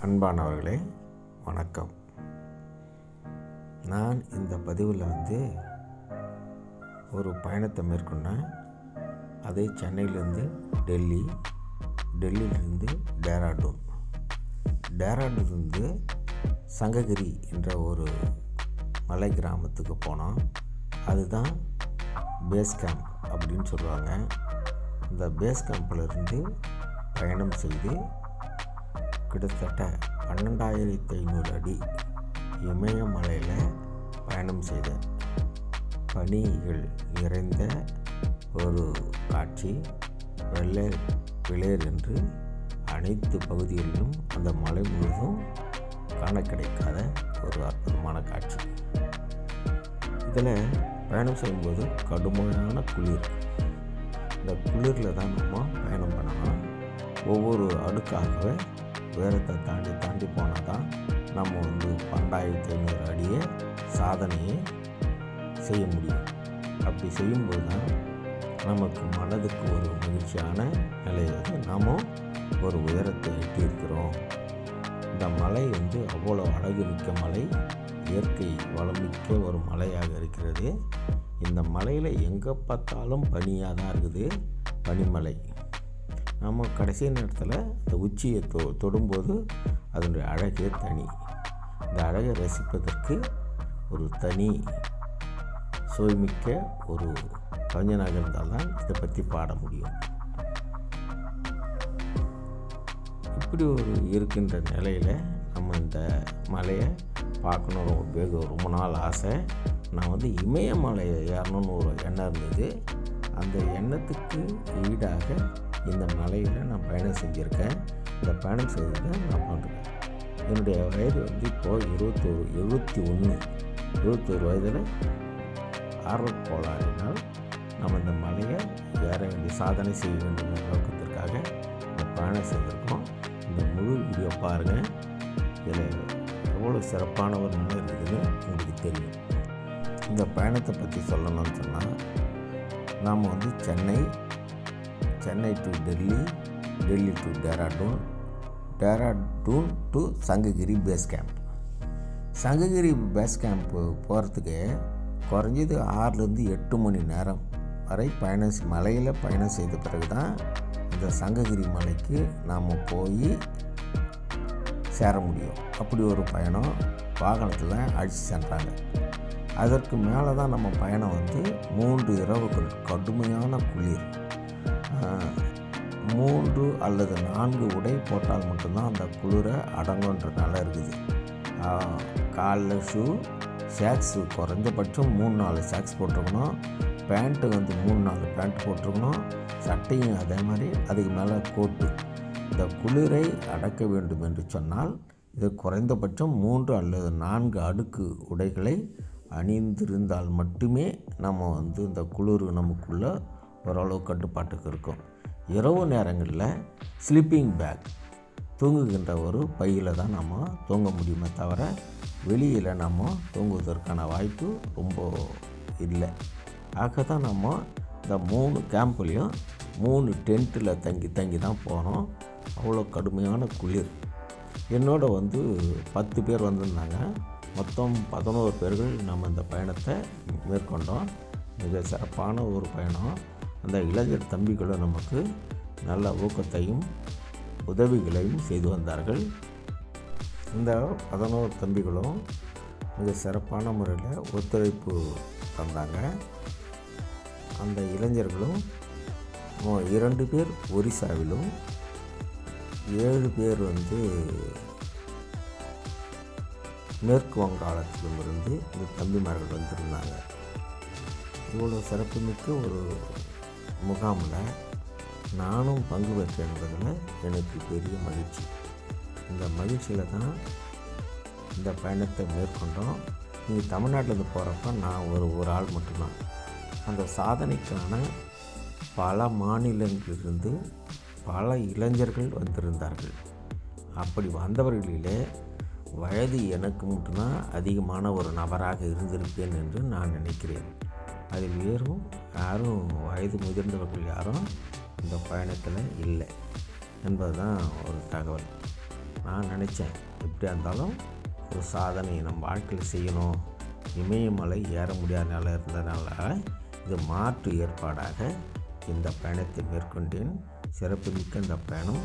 அன்பானவர்களே வணக்கம். நான் இந்த பதிவில் வந்து ஒரு பயணத்தை மேற்கொண்டேன். அதே சென்னையிலேருந்து டெல்லி டெல்லியிலேருந்து டேராடூன். டேராடூன்லேருந்து சங்ககிரி என்ற ஒரு மலை கிராமத்துக்கு போனோம். அதுதான் பேஸ் கேம்ப் அப்படின்னு சொல்லுவாங்க. இந்த பேஸ் கேம்பிலிருந்து பயணம் செய்து கிட்டத்தட்ட பன்னெண்டாயிரத்தி ஐநூறு அடி இமயமலையில் பயணம் செய்தேன் பனிகள் நிறைந்த ஒரு காட்சி. வெள்ளை விளையர் என்று அனைத்து பகுதிகளிலும் அந்த மலை முழுவதும் காண கிடைக்காத ஒரு அற்புதமான காட்சி. இதில் பயணம் செய்யும்போது கடுமையான குளிர். இந்த குளிரில் தான் நம்ம பயணம் பண்ணணும் ஒவ்வொரு அடுக்காகவே உயரத்தை தாண்டி தாண்டி போனால் தான் நம்ம வந்து பன்னெண்டாயிரத்தி ஐநூறு அடியை சாதனையை செய்ய முடியும். அப்படி செய்யும்போது தான் நமக்கு மனதுக்கு ஒரு மகிழ்ச்சியான நிலை வந்து நாம் ஒரு உயரத்தை எட்டியிருக்கிறோம். இந்த மலை வந்து அவ்வளோ அழகு மிக்க மலை இயற்கை வளமிக்க ஒரு மலையாக இருக்கிறது. இந்த மலையில் எங்கே பார்த்தாலும் பனியாக தான் இருக்குது. பனிமலை. நம்ம கடைசி நேரத்தில் அந்த உச்சியை தொ தொடும்போது அதனுடைய அழகே தனி. இந்த அழகை ரசிப்பதற்கு ஒரு தனி சுவைமிக்க ஒரு கவிஞனாக இருந்தால் தான் இதை பற்றி பாட முடியும். இப்படி ஒரு இருக்கின்ற நிலையில் நம்ம இந்த மலையை பார்க்கணும். ரொம்ப வெகு ரொம்ப நாள் ஆசை. நான் வந்து இமயமலையை ஏறணும்னு ஒரு எண்ணம் இருந்தது. அந்த எண்ணத்துக்கு ஈடாக இந்த மலையில் நான் பயணம் செஞ்சுருக்கேன். இந்த பயணம் செய்ததை நான் பண்ணுறேன் என்னுடைய வயது வந்து இப்போது இருபத்தோரு எழுபத்தி ஒன்று இருபத்தோரு வயதில் ஆர்வக் கோளாறினால் நம்ம இந்த மலையை ஏற வேண்டிய சாதனை செய்ய வேண்டும் என்ற நோக்கத்திற்காக இந்த பயணம் செய்திருக்கோம் இந்த முழு வீடியோ பாருங்கள் இதில் எவ்வளோ சிறப்பான ஒரு நிலை இருக்குதுன்னு உங்களுக்கு தெரியும். இந்த பயணத்தை பற்றி சொல்லணும்னு சொன்னால் நாம் வந்து Chennai Chennai to Delhi Delhi to Dehradun Dehradun to Sangagiri base camp Sangagiri base camp போகிறதுக்கு குறைஞ்சது ஆறுலேருந்து எட்டு மணி நேரம் வரை பயணம் மலையில் பயணம் செய்த பிறகு தான் இந்த சங்ககிரி மலைக்கு நாம் போய் சேர முடியும். அப்படி ஒரு பயணம் வாகனத்தில் அழைச்சி சென்றாங்க. அதற்கு மேலே தான் நம்ம பயணம் வந்து மூன்று இரவுகள் கடுமையான குளிர். மூன்று அல்லது நான்கு உடை போட்டால் மட்டும்தான் அந்த குளிரை அடங்குன்ற இருக்குது. காலில் ஷூ ஷேக்ஸு குறைஞ்சபட்சம் மூணு நாலு ஷேக்ஸ் போட்டிருக்கணும். பேண்ட்டு வந்து மூணு நாலு பேண்ட் போட்டிருக்கணும். சட்டையும் அதே மாதிரி அதுக்கு மேலே கோட்டு. இந்த குளிரை அடக்க வேண்டும் என்று சொன்னால் இது குறைந்தபட்சம் மூன்று அல்லது நான்கு அடுக்கு உடைகளை அணிந்திருந்தால் மட்டுமே நம்ம வந்து இந்த குளிர் நமக்குள்ளே ஓரளவு கட்டுப்பாட்டுக்கு இருக்கும். இரவு நேரங்களில் ஸ்லீப்பிங் பேக் தூங்குகின்ற ஒரு பையில் தான் நம்ம தூங்க முடியுமே தவிர வெளியில் நம்ம தூங்குவதற்கான வாய்ப்பு ரொம்ப இல்லை. ஆக தான் நம்ம இந்த மூணு கேம்ப்லேயும் மூணு டென்ட்டில் தங்கி தங்கி தான் போகிறோம் அவ்வளோ கடுமையான குளிர். என்னோட வந்து பத்து பேர் வந்திருந்தாங்க. மொத்தம் பதினோரு பேர்கள் நம்ம இந்த பயணத்தை மேற்கொண்டோம். மிக சிறப்பான ஒரு பயணம். அந்த இளைஞர் தம்பிகளும் நமக்கு நல்ல ஊக்கத்தையும் உதவிகளையும் செய்து வந்தார்கள். இந்த பதினோரு தம்பிகளும் மிக சிறப்பான முறையில் ஒத்துழைப்பு தந்தாங்க. அந்த இளைஞர்களும் இரண்டு பேர் ஒரிசாவிலும் ஏழு பேர் வந்து மேற்கு வங்காளத்திலும் இருந்து இந்த தம்பிமார்கள் வந்திருந்தாங்க. இவ்வளோ சிறப்புமிக்க ஒரு முகாமில் நானும் பங்கு பெற்றேன் என்பதில் எனக்கு பெரிய மகிழ்ச்சி. இந்த மகிழ்ச்சியில் தான் இந்த பயணத்தை மேற்கொண்டோம். நீ தமிழ்நாட்டிலேருந்து போகிறப்ப நான் ஒரு ஒரு ஆள் மட்டும்தான். அந்த சாதனைக்கான பல மாநிலங்களிலிருந்து பல இளைஞர்கள் வந்திருந்தார்கள். அப்படி வந்தவர்களிலே வயது எனக்கு மட்டும்தான் அதிகமான ஒரு நபராக இருந்திருப்பேன் என்று நான் நினைக்கிறேன். அதில் வேறும் யாரும் வயது முதிர்ந்தவர்கள் யாரும் இந்த பயணத்தில் இல்லை. என்பது தான் ஒரு தகவல். நான் நினச்சேன் எப்படியா இருந்தாலும் ஒரு சாதனை நம்ம வாழ்க்கையில் செய்யணும். இமயமலை ஏற முடியாத நிலை இருந்ததுனால இது மாற்று ஏற்பாடாக இந்த பயணத்தை மேற்கொண்டேன். சிறப்புமிக்க இந்த பயணம்.